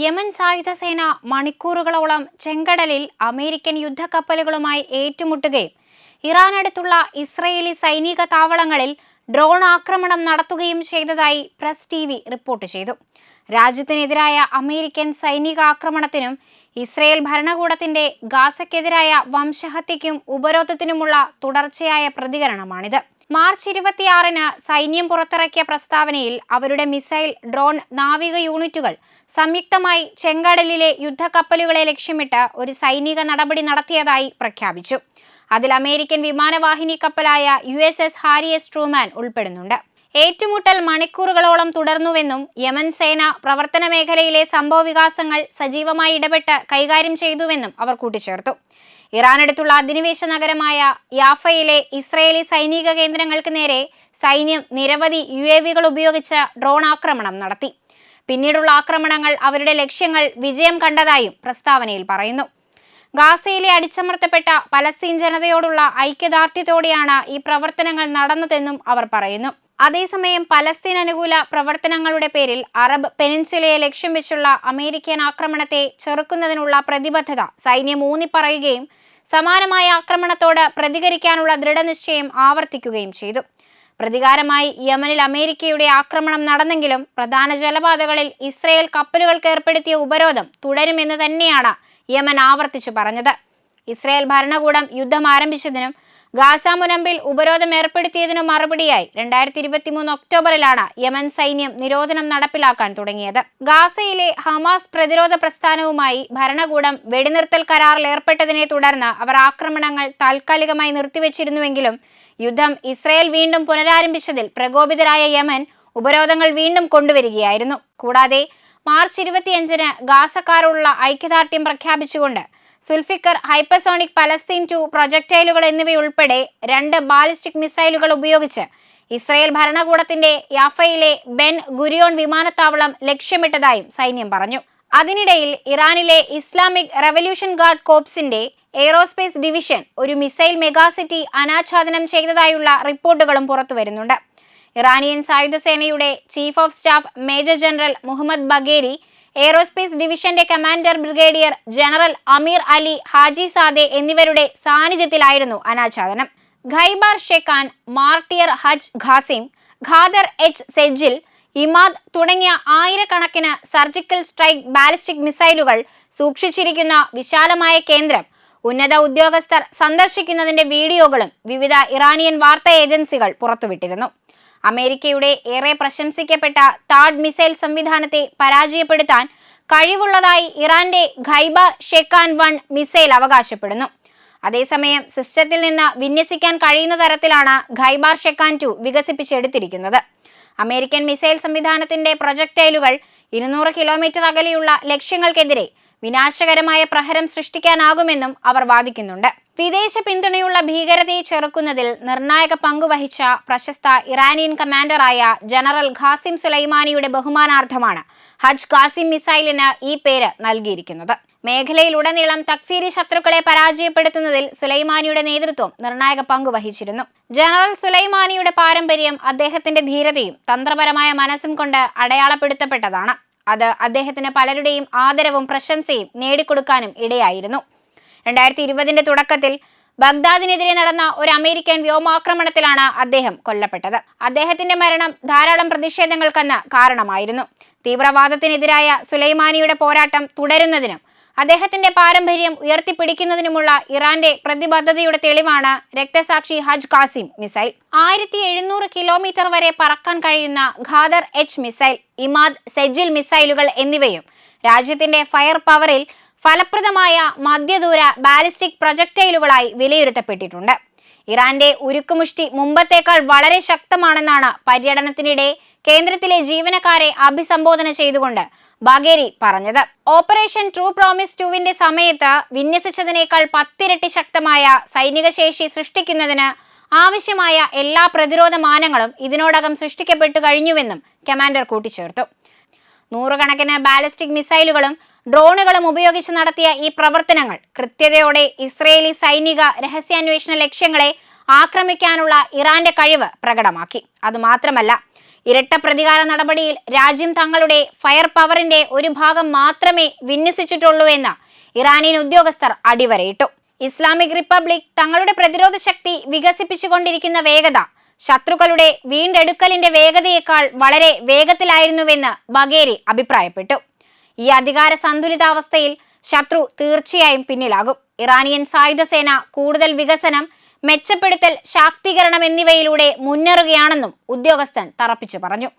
Yemen സായുധ സേന മണിക്കൂറുകളോളം ചെങ്കടലിൽ അമേരിക്കൻ യുദ്ധക്കപ്പലുകളുമായി ഏറ്റുമുട്ടുകയും ഇറാൻ അടുത്തുള്ള ഇസ്രയേലി സൈനിക താവളങ്ങളിൽ ഡ്രോൺ ആക്രമണം നടത്തുകയും ചെയ്തതായി പ്രസ് ടി റിപ്പോർട്ട് ചെയ്തു. രാജ്യത്തിനെതിരായ അമേരിക്കൻ സൈനിക ആക്രമണത്തിനും ഇസ്രയേൽ ഭരണകൂടത്തിന്റെ ഗാസയ്ക്കെതിരായ വംശഹത്യയ്ക്കും ഉപരോധത്തിനുമുള്ള തുടർച്ചയായ പ്രതികരണമാണിത്. മാർച്ച് ഇരുപത്തിയാറിന് സൈന്യം പുറത്തിറക്കിയ പ്രസ്താവനയിൽ അവരുടെ മിസൈൽ ഡ്രോൺ നാവിക യൂണിറ്റുകൾ സംയുക്തമായി ചെങ്കടലിലെ യുദ്ധക്കപ്പലുകളെ ലക്ഷ്യമിട്ട് ഒരു സൈനിക നടപടി നടത്തിയതായി പ്രഖ്യാപിച്ചു. അതിൽ അമേരിക്കൻ വിമാനവാഹിനി കപ്പലായ U S S Harry S Truman ഉൾപ്പെടുന്നുണ്ട്. ഏറ്റുമുട്ടൽ മണിക്കൂറുകളോളം തുടർന്നുവെന്നും യമൻ സേന പ്രവർത്തന മേഖലയിലെ സംഭവവികാസങ്ങൾ സജീവമായി ഇടപെട്ട് കൈകാര്യം ചെയ്തുവെന്നും അവർ കൂട്ടിച്ചേർത്തു. ഇറാനടുത്തുള്ള അധിനിവേശ നഗരമായ യാഫയിലെ ഇസ്രയേലി സൈനിക കേന്ദ്രങ്ങൾക്ക് നേരെ സൈന്യം നിരവധി യു എ വികൾ ഉപയോഗിച്ച് ഡ്രോൺ ആക്രമണം നടത്തി. പിന്നീടുള്ള ആക്രമണങ്ങൾ അവരുടെ ലക്ഷ്യങ്ങൾ വിജയം കണ്ടതായും പ്രസ്താവനയിൽ പറയുന്നു. ഗാസയിലെ അടിച്ചമർത്തപ്പെട്ട പലസ്തീൻ ജനതയോടുള്ള ഐക്യദാർഢ്യത്തോടെയാണ് ഈ പ്രവർത്തനങ്ങൾ നടന്നതെന്നും അവർ പറയുന്നു. അതേസമയം പലസ്തീൻ അനുകൂല പ്രവർത്തനങ്ങളുടെ പേരിൽ അറബ് പെനിൻസുലയെ ലക്ഷ്യം വെച്ചുള്ള അമേരിക്കൻ ആക്രമണത്തെ ചെറുക്കുന്നതിനുള്ള പ്രതിബദ്ധത സൈന്യം ഊന്നിപ്പറയുകയും സമാനമായ ആക്രമണത്തോട് പ്രതികരിക്കാനുള്ള ദൃഢനിശ്ചയം ആവർത്തിക്കുകയും ചെയ്തു. പ്രതികാരമായി യമനിൽ അമേരിക്കയുടെ ആക്രമണം നടന്നെങ്കിലും പ്രധാന ജലപാതകളിൽ ഇസ്രയേൽ കപ്പലുകൾക്ക് ഏർപ്പെടുത്തിയ ഉപരോധം തുടരുമെന്ന് തന്നെയാണ് യമൻ ആവർത്തിച്ചു പറഞ്ഞത്. ഇസ്രയേൽ ഭരണകൂടം യുദ്ധം ആരംഭിച്ചതിനും ഗാസ മുനമ്പിൽ ഉപരോധം ഏർപ്പെടുത്തിയതിനു മറുപടിയായി രണ്ടായിരത്തി ഇരുപത്തി മൂന്ന് ഒക്ടോബറിലാണ് യമൻ സൈന്യം നിരോധനം നടപ്പിലാക്കാൻ തുടങ്ങിയത്. ഗാസയിലെ ഹമാസ് പ്രതിരോധ പ്രസ്ഥാനവുമായി ഭരണകൂടം വെടിനിർത്തൽ കരാറിൽ ഏർപ്പെട്ടതിനെ തുടർന്ന് അവർ ആക്രമണങ്ങൾ താൽക്കാലികമായി നിർത്തിവെച്ചിരുന്നുവെങ്കിലും യുദ്ധം ഇസ്രയേൽ വീണ്ടും പുനരാരംഭിച്ചതിൽ പ്രകോപിതരായ യമൻ ഉപരോധങ്ങൾ വീണ്ടും കൊണ്ടുവരികയായിരുന്നു. കൂടാതെ മാർച്ച് ഇരുപത്തിയഞ്ചിന് ഗാസക്കാരോടുള്ള ഐക്യദാർഢ്യം പ്രഖ്യാപിച്ചുകൊണ്ട് സുൽഫിക്കർ ഹൈപ്പർസോണിക് പലസ്തീൻ ടു പ്രൊജക്ടൈലുകൾ എന്നിവയുൾപ്പെടെ രണ്ട് ബാലിസ്റ്റിക് മിസൈലുകൾ ഉപയോഗിച്ച് ഇസ്രയേൽ ഭരണകൂടത്തിന്റെ യാഫയിലെ ബെൻ ഗുരിയോൺ വിമാനത്താവളം ലക്ഷ്യമിട്ടതായും സൈന്യം പറഞ്ഞു. അതിനിടയിൽ ഇറാനിലെ ഇസ്ലാമിക് റവല്യൂഷൻ ഗാർഡ് കോപ്സിന്റെ എയ്റോസ്പേസ് ഡിവിഷൻ ഒരു മിസൈൽ മെഗാസിറ്റി അനാച്ഛാദനം ചെയ്തതായുള്ള റിപ്പോർട്ടുകളും പുറത്തുവരുന്നുണ്ട് Iranian സായുധസേനയുടെ chief of staff major general Mohammad Bagheri aerospace ഡിവിഷന്റെ commander brigadier general Amir Ali Haji Zadeh എന്നിവരുടെ സാന്നിധ്യത്തിലായിരുന്നു അനാച്ഛാദനം. Kheibar Shekan martyr Haj Qassem Qadr H Sejjil Emad തുടങ്ങിയ ആയിരക്കണക്കിന് സർജിക്കൽ സ്ട്രൈക്ക് ബാലിസ്റ്റിക് മിസൈലുകൾ സൂക്ഷിച്ചിരിക്കുന്ന വിശാലമായ കേന്ദ്രം ഉന്നത ഉദ്യോഗസ്ഥർ സന്ദർശിക്കുന്നതിന്റെ വീഡിയോകളും വിവിധ ഇറാനിയൻ വാർത്താ ഏജൻസികൾ പുറത്തുവിട്ടിരുന്നു. അമേരിക്കയുടെ ഏറെ പ്രശംസിക്കപ്പെട്ട താഡ് മിസൈൽ സംവിധാനത്തെ പരാജയപ്പെടുത്താൻ കഴിവുള്ളതായി ഇറാന്റെ ഖൈബർ ഷെക്കാൻ വൺ മിസൈൽ അവകാശപ്പെടുന്നു. അതേസമയം സിസ്റ്റത്തിൽ നിന്ന് വിന്യസിക്കാൻ കഴിയുന്ന തരത്തിലാണ് ഖൈബാർ ഷെക്കാൻ ടു വികസിപ്പിച്ചെടുത്തിരിക്കുന്നത്. അമേരിക്കൻ മിസൈൽ സംവിധാനത്തിന്റെ പ്രൊജക്ടൈലുകൾ ഇരുന്നൂറ് കിലോമീറ്റർ അകലെയുള്ള ലക്ഷ്യങ്ങൾക്കെതിരെ വിനാശകരമായ പ്രഹരം സൃഷ്ടിക്കാനാകുമെന്നും അവർ വാദിക്കുന്നുണ്ട്. വിദേശ പിന്തുണയുള്ള ഭീകരതയെ ചെറുക്കുന്നതിൽ നിർണായക പങ്കുവഹിച്ച പ്രശസ്ത ഇറാനിയൻ കമാൻഡറായ ജനറൽ ഖാസിം സുലൈമാനിയുടെ ബഹുമാനാർത്ഥമാണ് ഹജ് ഖാസിം മിസൈലിന് ഈ പേര് നൽകിയിരിക്കുന്നത്. മേഖലയിലുടനീളം തക്ഫീരി ശത്രുക്കളെ പരാജയപ്പെടുത്തുന്നതിൽ സുലൈമാനിയുടെ നേതൃത്വം നിർണായക പങ്ക് വഹിച്ചിരുന്നു. ജനറൽ സുലൈമാനിയുടെ പാരമ്പര്യം അദ്ദേഹത്തിന്റെ ധീരതയും തന്ത്രപരമായ മനസ്സും കൊണ്ട് അടയാളപ്പെടുത്തപ്പെട്ടതാണ്. അത് അദ്ദേഹത്തിന് പലരുടെയും ആദരവും പ്രശംസയും നേടിക്കൊടുക്കാനും ഇടയായിരുന്നു. രണ്ടായിരത്തി ഇരുപതിന്റെ തുടക്കത്തിൽ ബഗ്ദാദിനെതിരെ നടന്ന ഒരു അമേരിക്കൻ വ്യോമാക്രമണത്തിലാണ് അദ്ദേഹം കൊല്ലപ്പെട്ടത്. അദ്ദേഹത്തിന്റെ മരണം ധാരാളം പ്രതിഷേധങ്ങൾക്കെന്ന് കാരണമായിരുന്നു. തീവ്രവാദത്തിനെതിരായ സുലൈമാനിയുടെ പോരാട്ടം തുടരുന്നതിനും അദ്ദേഹത്തിന്റെ പാരമ്പര്യം ഉയർത്തിപ്പിടിക്കുന്നതിനുമുള്ള ഇറാന്റെ പ്രതിബദ്ധതയുടെ തെളിവാണ് രക്തസാക്ഷി ഹജ് കാസിം മിസൈൽ. ആയിരത്തി എഴുന്നൂറ് കിലോമീറ്റർ വരെ പറക്കാൻ കഴിയുന്ന Qadr H missile Emad Sejjil മിസൈലുകൾ എന്നിവയും രാജ്യത്തിന്റെ ഫയർ പവറിൽ ഫലപ്രദമായ മധ്യദൂര ബാലിസ്റ്റിക് പ്രൊജക്ടൈലുകളായി വിലയിരുത്തപ്പെട്ടിട്ടുണ്ട്. ഇറാന്റെ ഉരുക്കുമുഷ്ടി മുമ്പത്തേക്കാൾ വളരെ ശക്തമാണെന്നാണ് പര്യടനത്തിനിടെ കേന്ദ്രത്തിലെ ജീവനക്കാരെ അഭിസംബോധന ചെയ്തുകൊണ്ട് ബാഗേരി പറഞ്ഞത്. ഓപ്പറേഷൻ ട്രൂ പ്രോമിസ് ടുവിന്റെ സമയത്ത് വിന്യസിച്ചതിനേക്കാൾ പത്തിരട്ടി ശക്തമായ സൈനിക ശേഷി സൃഷ്ടിക്കുന്നതിന് ആവശ്യമായ എല്ലാ പ്രതിരോധ മാനങ്ങളും ഇതിനോടകം സൃഷ്ടിക്കപ്പെട്ടു കഴിഞ്ഞുവെന്നും കമാൻഡർ കൂട്ടിച്ചേർത്തു. നൂറുകണക്കിന് ബാലിസ്റ്റിക് മിസൈലുകളും ഡ്രോണുകളും ഉപയോഗിച്ച് നടത്തിയ ഈ പ്രവർത്തനങ്ങൾ കൃത്യതയോടെ ഇസ്രയേലി സൈനിക രഹസ്യാന്വേഷണ ലക്ഷ്യങ്ങളെ ആക്രമിക്കാനുള്ള ഇറാന്റെ കഴിവ് പ്രകടമാക്കി. അതുമാത്രമല്ല ഇരട്ട പ്രതികാര നടപടിയിൽ രാജ്യം തങ്ങളുടെ ഫയർ പവറിന്റെ ഒരു ഭാഗം മാത്രമേ വിന്യസിച്ചിട്ടുള്ളൂ എന്ന് ഇറാനിയൻ ഉദ്യോഗസ്ഥർ അടിവരയിട്ടു. ഇസ്ലാമിക് റിപ്പബ്ലിക് തങ്ങളുടെ പ്രതിരോധ ശക്തി വികസിപ്പിച്ചുകൊണ്ടിരിക്കുന്ന വേഗത ശത്രുക്കളുടെ വീണ്ടെടുക്കലിന്റെ വേഗതയേക്കാൾ വളരെ വേഗത്തിലായിരുന്നുവെന്ന് ബഗേരി അഭിപ്രായപ്പെട്ടു. ഈ അധികാര സന്തുലിതാവസ്ഥയിൽ ശത്രു തീർച്ചയായും പിന്നിലാകും. ഇറാനിയൻ സായുധ സേന കൂടുതൽ വികസനം മെച്ചപ്പെടുത്തൽ ശാക്തീകരണം എന്നിവയിലൂടെ മുന്നേറുകയാണെന്നും ഉദ്യോഗസ്ഥൻ തറപ്പിച്ചു പറഞ്ഞു.